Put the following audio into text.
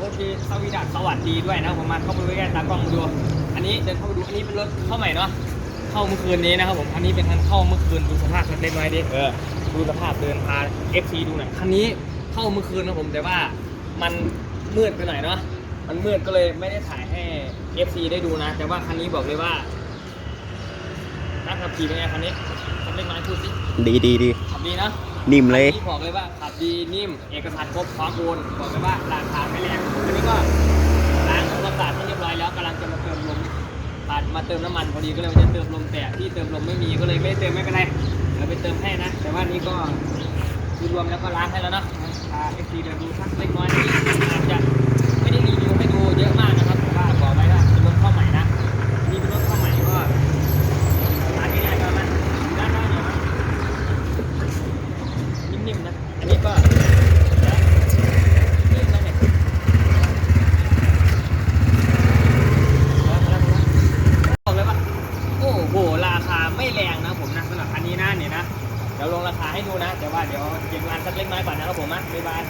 โอเคสวีดัสสวัสดีด้วยนะครับผมมาเข้าไปใกล้ๆตากล้องมาดู อันนี้เดินเข้าไปดู อันนี้เป็นรถเข้าใหม่เนาะ เข้าเมื่อคืนนี้นะครับผม อันนี้เป็นคันเข้าเมื่อคืนดูสภาพคันเล็กน้อยดิ เออ ดูสภาพเดินพา FC ดูหน่อย คันนี้เข้าเมื่อคืนนะผมแต่ว่ามันมืดไปหน่อยเนาะ มันมืดก็เลยไม่ได้ถ่ายให้ FC ได้ดูนะ แต่ว่าคันนี้บอกเลยว่านักขับขี่เป็นไงคันนี้คันเล็กน้อยพูดสิ ดีดีดีขับดีนะนิ่มเลยที่บอกเลยว่าขับดีนิ่ม เอกสารครบพร้อมโอนบอกเลยว่าราคาไม่แรง มาเติมน้ำมันพอดีก็เลยว่าจะเติมลมแต่ที่เติมลมไม่มีก็เลยไม่ได้เติมไม่เป็นไรเดี๋ยวไปเติมให้นะ แต่ว่านี่ก็รวมแล้วก็ล้างให้แล้วเนาะพาเอฟซีเดินดูสักเล็กน้อยที่อาจจะไม่ได้รีวิวให้ดูเยอะมากนะครับแต่ว่าบอกไว้ว่าเป็นรถเข้าใหม่นะนี่เป็นรถเข้าใหม่ก็ร้านง่ายๆก็มาดูด้านหน้าหน่ยนะนิ่มๆนะอันนี้ก็นิ่มนะเนี่ยบอกเลยว่า โอ้โห ราคาไม่แรงนะผมนะสำหรับคันนี้นะเนี่ยนะ เดี๋ยวลงราคาให้ดูนะ แต่ว่าเดี๋ยวเก็บงานสักเล็กน้อยก่อนนะครับผมนะบ๊ายบาย